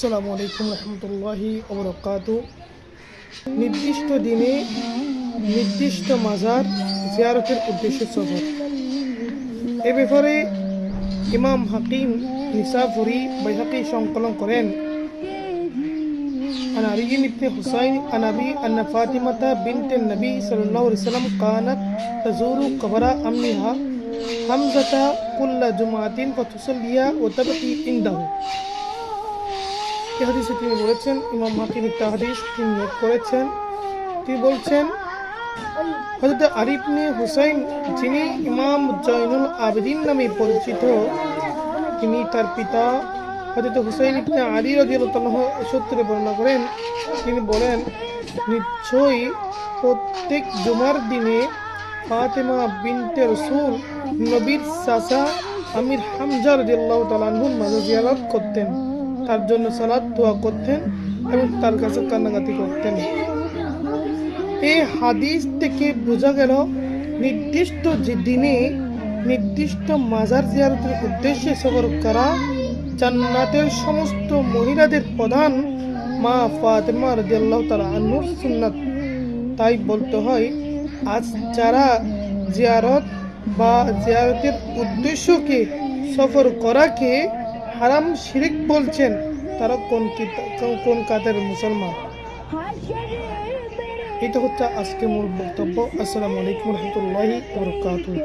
আসসালামু আলাইকুম রহমতুল্লাহি ওবরকাত নির্দিষ্ট দিনে নির্দিষ্ট মাজার জিয়ারতের উদ্দেশ্যে সফর এ ব্যাপারে ইমাম হাকিম নিসাফুরি বাইহাকি সংকলন করেন عن علي بن حسين عن أبي أن فاطمة بنت النبي صلى الله عليه وسلم كانت تزور قبر أمها حمزة كل جمعة فتصلي وتبكي عنده এই হাদিসে তিনি বলেছেন, ইমাম হাকিম একটা হাদিস তিনি নোট করেছেন। তিনি বলছেন হজরত আরিফনে হুসাইন, যিনি ইমাম জয়নুল আবেদিন নামে পরিচিত, তিনি তার পিতা হজরত হুসাইন ইবনে আলী রাদিয়াল্লাহু সূত্রে বর্ণনা করেন। তিনি বলেন, নিশ্চয়ই প্রত্যেক জুমার দিনে ফাতেমা বিনতে রসুল নবীর চাচা আমির হামজা রাদিয়াল্লাহু তাআলা আনহুর মাঝে করতেন। তার জন্য সালাত দোয়া করতেন এবং তার কাছে কান্নাকাটি করতেন। এই হাদিস থেকে বোঝা গেল, নির্দিষ্ট যে দিনে, নির্দিষ্ট মাজার জিয়ারতের উদ্দেশ্যে সফর করা জান্নাতের সমস্ত মহিলাদের প্রধান মা ফাতেমা রাদিয়াল্লাহু তাআলা আনহুর সুন্নাত। তাই বলতে হয়, আজ যারা জিয়ারত বা জিয়ারতের উদ্দেশ্যকে সফর করাকে হারাম শিরিক বলছেন তারা কোন কোন কাদের মুসলমান? এটা হচ্ছে আজকে মূল বক্তব্য। আসসালামু আলাইকুম রহমতুল্লাহি বরকাতুহ।